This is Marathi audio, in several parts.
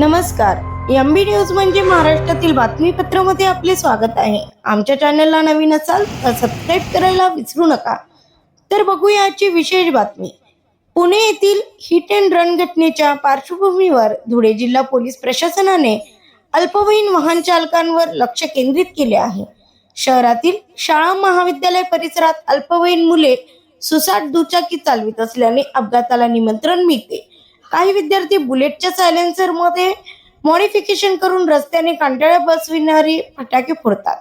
नमस्कार. एम बी न्यूज म्हणजे महाराष्ट्रातील बातमीपत्रामध्ये आपले स्वागत आहे. आमच्या चॅनलला नवीन असाल तर सबस्क्राईब करायला विसरू नका. तर बघूया आजची विशेष बातमी. पुणे येथील हिट अँड रन घटनेच्या पार्श्वभूमीवर धुळे जिल्हा पोलीस प्रशासनाने अल्पवयीन वाहन चालकांवर लक्ष केंद्रित केले आहे. शहरातील शाळा महाविद्यालय परिसरात अल्पवयीन मुले सुसाट दुचाकी चालवित असल्याने अपघाताला निमंत्रण मिळते. काही विद्यार्थी बुलेटच्या सायलेन्सरमध्ये मॉडिफिकेशन करून रस्त्याने कांटाळ्या बसविणारे फटाके फोडतात.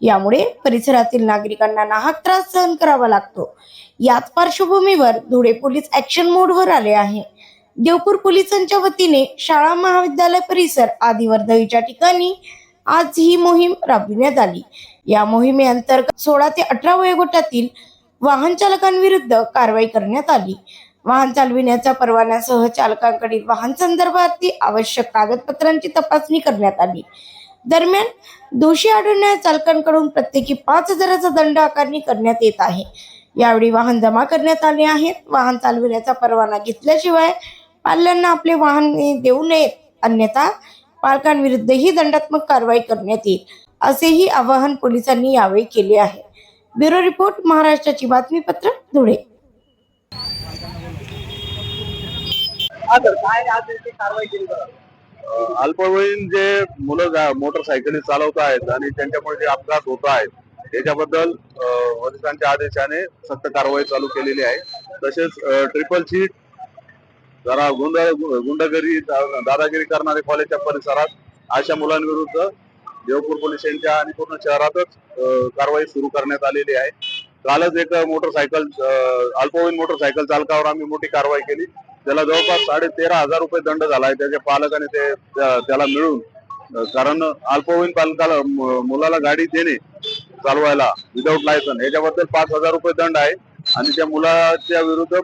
यामुळे परिसरातील नागरिकांना नाहक त्रास सहन करावा लागतो. याच पार्श्वभूमीवर धुळे पोलीस ऍक्शन मोडवर आले आहे. देवपूर पोलिसांच्या वतीने शाळा महाविद्यालय परिसर आदी वर्धवीच्या ठिकाणी आज ही मोहीम राबविण्यात आली. या मोहिमेअंतर्गत सोळा ते अठरा वयोगटातील वाहन चालकांविरुद्ध कारवाई करण्यात आली. वाहन चालविण्याच्या परवान्यासह चालकांकडील वाहन संदर्भातील आवश्यक कागदपत्रांची तपासणी करण्यात आली. दरम्यान दोषी आढळणाऱ्या चालकांकडून प्रत्येकी पाच हजाराचा दंड आकारणी करण्यात येत आहे. यावेळी वाहन जमा करण्यात आले आहेत. वाहन चालविण्याचा परवाना घेतल्याशिवाय पाल्यांना आपले वाहन देऊ नयेत. अन्यथा पालकांविरुद्धही दंडात्मक कारवाई करण्यात येईल असेही आवाहन पोलिसांनी यावेळी केले आहे. ब्युरो रिपोर्ट महाराष्ट्राची बातमीपत्र धुळे हा सर काय आज याची कारवाई केली बरं अ, अल्पवयीन जे मुलं मोटरसायकली चालवत आहेत आणि त्यांच्यामुळे जे अपघात होत आहेत याच्याबद्दल वरिष्ठांच्या आदेशाने सक्त कारवाई चालू केलेली आहे. तसेच ट्रिपल सीट जरा गुंड गुंडगिरी दादागिरी करणारे कॉलेजच्या परिसरात अशा मुलांविरुद्ध देवपूर पोलीस आणि पूर्ण शहरातच कारवाई सुरू करण्यात आलेली आहे. कालच एक मोटरसायकल अल्पवयीन मोटरसायकल चालकावर आम्ही मोठी कारवाई केली. त्याला जवळपास साडे तेरा हजार रुपये दंड झालाय. त्याच्या पालकाने ते त्या- त्याला मिळून कारण अल्पवयीन पालकाला मुलाला गाडी देणे चालवायला विदाऊट लायसन याच्याबद्दल पाच हजार रुपये दंड आहे. आणि त्या मुलाच्या विरुद्ध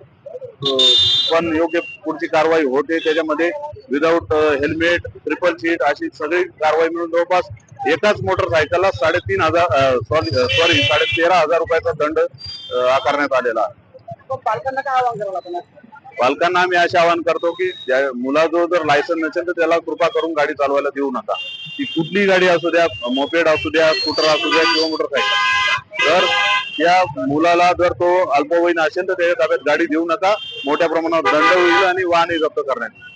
पण योग्य पुढची कारवाई होते. त्याच्यामध्ये विदाऊट हेल्मेट ट्रिपल सीट अशी सगळी कारवाई मिळून जवळपास एकाच मोटरसायकलला साडेतीन हजार सॉरी सॉरी साडे तेरा हजार रुपयाचा दंड आकारण्यात आलेला आहे. पालकांना आम्ही असे आवाहन करतो की ज्या मुलाजवळ जर लायसन नसेल तर त्याला कृपा करून गाडी चालवायला देऊ नका. ती कुठलीही गाडी असू द्या मोपेड असू द्या स्कूटर असू द्या किंवा मोटरसायकल तर त्या मुलाला जर तो अल्पवयीन असेल तर त्याच्या ताब्यात गाडी देऊ नका. मोठ्या प्रमाणावर दंड होईल आणि वाहनही जप्त करण्यात येईल.